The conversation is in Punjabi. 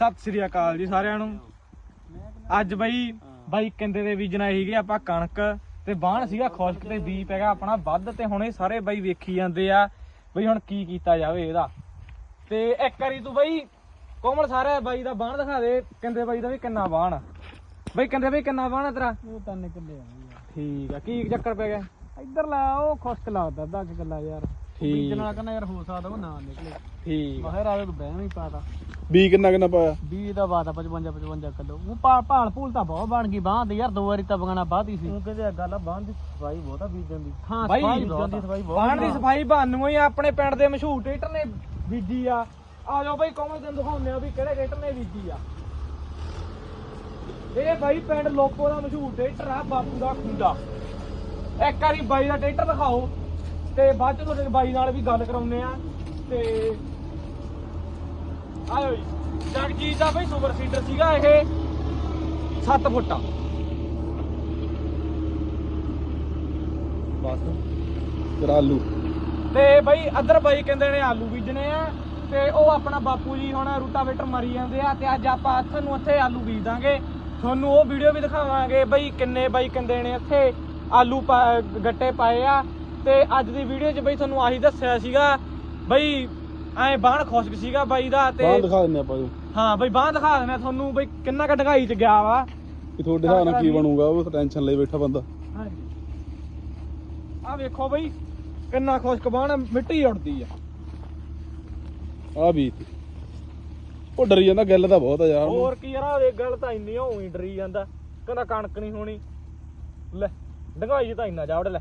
ਸਤਿ ਸ੍ਰੀ ਅਕਾਲ ਜੀ ਸਾਰਿਆਂ ਨੂੰ। ਅੱਜ ਬਈ ਬਾਈ ਕਹਿੰਦੇ ਦੇ ਬੀਜਣਾ ਸੀਗੇ ਆਪਾਂ ਕਣਕ ਤੇ ਬਾਣ ਸੀਗਾ ਖੁਸ਼ਕ ਤੇ ਬੀ ਪੈ ਗਿਆ ਆਪਣਾ ਵੱਧ ਤੇ ਹੁਣ ਇਹ ਸਾਰੇ ਬਾਈ ਵੇਖੀ ਜਾਂਦੇ ਆ ਬਈ ਹੁਣ ਕੀ ਕੀਤਾ ਜਾਵੇ ਇਹਦਾ। ਤੇ ਇੱਕ ਵਾਰੀ ਤੂੰ ਬਈ ਕੋਮਲ ਸਾਰੇ ਬਾਈ ਦਾ ਬਾਣ ਦਿਖਾ ਦੇ ਕਹਿੰਦੇ ਬਾਈ ਦਾ ਵੀ ਕਿੰਨਾ ਬਾਣ। ਬਈ ਕਹਿੰਦੇ ਬਈ ਕਿੰਨਾ ਬਾਣ ਤੇਰਾ? ਉਹ ਤਾਂ ਨਿਕਲੇ ਆ। ਠੀਕ ਆ ਕੀ ਚੱਕਰ ਪੈ ਗਿਆ? ਇੱਧਰ ਲਾ ਉਹ ਖੁਸ਼ਕ ਲੱਗਦਾ ਅੱਧਾ ਕਿ ਗੱਲਾਂ ਯਾਰ। ਠੀਕ। ਬੀਜਣ ਕਹਿੰਦਾ ਯਾਰ ਹੋ ਸਕਦਾ ਉਹ ਨਾ ਨਿਕਲੇ। ਠੀਕ। ਬਾਹਰ ਆਵੇ ਤੂੰ ਬਹਿਮ ਹੀ ਪਾਤਾ। ਬੀ ਕਿੰਨਾ ਕਿੰਨਾ ਪਾਇਆ? ਬੀਜ ਦਾ ਬਾਤ 55 55 ਕਿਲੋ। ਉਹ ਪਾ- ਭਾਲ ਭੂਲ ਤਾਂ ਬਹੁਤ ਬਣ ਗਈ ਬਾਹ ਦੀ ਯਾਰ ਦੋ ਵਾਰੀ ਤਾਂ ਬਗਾਣਾ ਬਾਹਦੀ ਸੀ। ਉਹ ਕਹਿੰਦੇ ਗੱਲ ਆ ਬਾਣ ਦੀ ਸਫ਼ਾਈ ਬਹੁਤ ਆ ਬੀਜਣ ਦੀ। ਹਾਂ ਸਫ਼ਾਈ ਆ। ਸਫ਼ਾਈ ਬਹੁਤ ਬਾਣ ਦੀ ਸਫ਼ਾਈ ਬਾਨੂੰ ਹੀ ਆ, ਆਪਣੇ ਪਿੰਡ ਦੇ ਮਸ਼ਹੂਰ ਟਰੈਕਟਰ ਨੇ ਬੀਜੀ ਆ। ਆ ਜਾਓ ਬਾਈ ਕੋਮਲ ਤੈਨੂੰ ਦਿਖਾਉਂਦੇ ਆ ਵੀ ਕਿਹੜੇ ਟਰੈਕਟਰ ਨੇ ਬੀਜੀ ਆ। ਇਹ ਬਾਈ ਪਿੰਡ ਲੋਕੋ ਦਾ ਮਸ਼ਹੂਰ ਟਰੈਕਟਰ ਆ ਬਾਪੂ ਦਾ ਖੁੰਡਾ। ਇੱਕ ਵਾਰੀ ਬਾਈ ਦਾ ਟਰੈਕਟਰ ਦਿਖਾਓ ਤੇ ਬਾਅਦ ਚ ਤੁਹਾਡੇ ਬਾਈ ਨਾਲ ਵੀ ਗੱਲ ਕਰਾਉਂਦੇ ਆ ਤੇ ਆਇਓ ਜੀ ਜਗਜੀਤ ਦਾ ਬਾਈ ਸੁਪਰ ਸੀਡਰ ਸੀਗਾ ਇਹ। 7 ਫੁੱਟਾ ਬਸ। ਤੇਰਾ ਆਲੂ। ਤੇ ਬਈ ਅਦਰ ਬਾਈ ਕਹਿੰਦੇ ਨੇ ਆਲੂ ਬੀਜਣੇ ਆ। ਤੇ ਉਹ ਆਪਣਾ ਬਾਪੂ ਜੀ ਹੁਣ ਰੂਟਾਵੇਟਰ ਮਰੀ ਜਾਂਦੇ ਆ ਤੇ ਅੱਜ ਆਪਾਂ ਤੁਹਾਨੂੰ ਇੱਥੇ ਆਲੂ ਬੀਜ ਦਾਂਗੇ। ਤੁਹਾਨੂੰ ਉਹ ਵੀਡੀਓ ਵੀ ਦਿਖਾਵਾਂਗੇ ਬਈ ਕਿੰਨੇ ਬਾਈ ਕਹਿੰਦੇ ਨੇ ਇੱਥੇ ਆਲੂ ਗੱਟੇ ਪਾਏ ਆ। ਤੇ ਅੱਜ ਦੀ ਵੀਡੀਓ 'ਚ ਬਈ ਤੁਹਾਨੂੰ ਆਹੀ ਦੱਸਿਆ ਸੀਗਾ ਬਈ ਐ ਬਾਣ ਖੁਸ਼ਕ ਸੀਗਾ ਬਾਈ ਦਾ ਤੇ ਬਾਹਰ ਦਿਖਾ ਦਿੰਦੇ ਆਪਾਂ ਜੀ ਹਾਂ ਬਈ ਬਾਹ ਦਿਖਾ ਦੇਣਾ ਤੁਹਾਨੂੰ ਬਈ ਕਿੰਨਾ ਕ ਢਗਾਈ 'ਚ ਗਿਆ ਵਾ। ਕਿ ਤੁਹਾਡੇ ਹਿਸਾਬ ਨਾਲ ਕੀ ਬਣੂਗਾ ਉਹ ਟੈਨਸ਼ਨ ਲਈ ਬੈਠਾ ਬੰਦਾ। ਹਾਂਜੀ। ਆ ਵੇਖੋ ਬਈ ਕਿੰਨਾ ਖੁਸ਼ਕ ਬਾਣ ਮਿੱਟੀ ਉੱਡਦੀ ਆ। ਆ ਵੀ ਉਹ ਡਰੀ ਜਾਂਦਾ ਗੱਲ ਤਾਂ ਬਹੁਤ ਆ ਯਾਰ। ਹੋਰ ਕੀ ਯਾਰ ਇਹ ਗੱਲ ਤਾਂ ਇੰਨੀ ਹੋਈ ਡਰੀ ਜਾਂਦਾ। ਕਹਿੰਦਾ ਕਣਕ ਨਹੀਂ ਹੋਣੀ। ਲੈ ਡੰਗਾਈ ਤਾਂ ਇੰਨਾ ਜਾਵੜ ਲੈ।